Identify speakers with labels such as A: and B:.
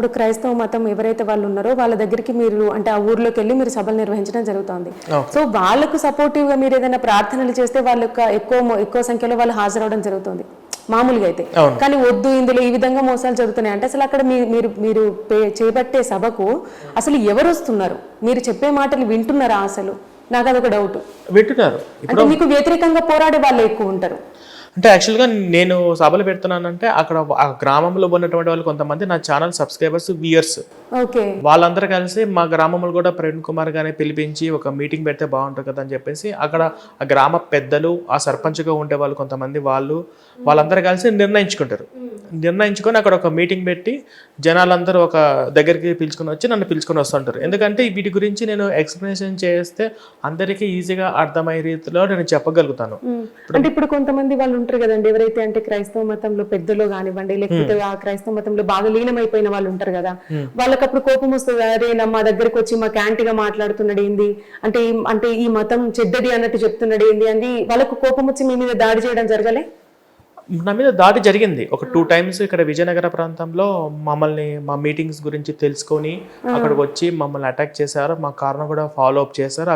A: ఇప్పుడు క్రైస్తవ మతం ఎవరైతే వాళ్ళు ఉన్నారో వాళ్ళ దగ్గరికి మీరు అంటే ఆ ఊర్లోకి వెళ్ళి మీరు సభలు నిర్వహించడం జరుగుతుంది. సో వాళ్ళకు సపోర్టివ్గా మీరు ఏదైనా ప్రార్థనలు చేస్తే వాళ్ళ ఎక్కువ ఎక్కువ సంఖ్యలో వాళ్ళు హాజరవడం జరుగుతుంది. మామూలుగా అయితే. కానీ వద్దు ఇందులో ఈ విధంగా మోసాలు జరుగుతున్నాయి అంటే అసలు అక్కడ మీరు మీరు చేపట్టే సభకు అసలు ఎవరు వస్తున్నారు? మీరు చెప్పే మాటలు వింటున్నారా అసలు? నాకు అదొక డౌట్
B: వింటున్నారు.
A: అంటే మీకు వ్యతిరేకంగా పోరాడే వాళ్ళు ఎక్కువ ఉంటారు.
B: అంటే యాక్చువల్గా నేను సభలు పెడుతున్నానంటే అక్కడ ఆ గ్రామంలో ఉన్నటువంటి వాళ్ళు కొంతమంది నా ఛానల్ సబ్స్క్రైబర్స్ వ్యూయర్స్ వాళ్ళందరూ కలిసి మా గ్రామంలో కూడా ప్రవీణ్ కుమార్ గారిని పిలిపించి ఒక మీటింగ్ పెడితే బాగుంటుంది కదా అని చెప్పేసి అక్కడ ఆ గ్రామ పెద్దలు ఆ సర్పంచ్గా ఉండే వాళ్ళు కొంతమంది వాళ్ళు వాళ్ళందరూ కలిసి నిర్ణయించుకుంటారు. నిర్ణయించుకొని అక్కడ ఒక మీటింగ్ పెట్టి జనాలందరూ ఒక దగ్గరికి పిలుచుకొని వచ్చి నన్ను పిలుచుకొని వస్తుంటారు. ఎందుకంటే వీటి గురించి నేను ఎక్స్ప్లెనేషన్ చేస్తే అందరికీ ఈజీగా అర్థమయ్యే రీతిలో నేను చెప్పగలుగుతాను.
A: అంటే ఇప్పుడు కొంతమంది వాళ్ళు ఉంటారు కదండి ఎవరైతే అంటే క్రైస్తవ మతంలో పెద్దలు కానివ్వండి లేకపోతే ఆ క్రైస్తవ మతంలో బాగా లీనమైపోయిన వాళ్ళు ఉంటారు కదా వాళ్ళకి అప్పుడు కోపం వస్తుంది అరే నా మా దగ్గరకు వచ్చి మా గా మాట్లాడుతున్నాడు ఏంది? అంటే అంటే ఈ మతం చెడ్డది అన్నట్టు చెప్తున్నాడు ఏంది? అని వాళ్ళకు కోపం వచ్చి మీ మీద దాడి చేయడం జరగలే?
B: నా మీద దాడి జరిగింది. ఒక టూ టైమ్స్ ఇక్కడ విజయనగర ప్రాంతంలో మమ్మల్ని మా మీటింగ్స్ గురించి తెలుసుకొని అక్కడికి వచ్చి మమ్మల్ని అటాక్ చేశారు. మా కారణం కూడా ఫాలో అప్ చేశారు.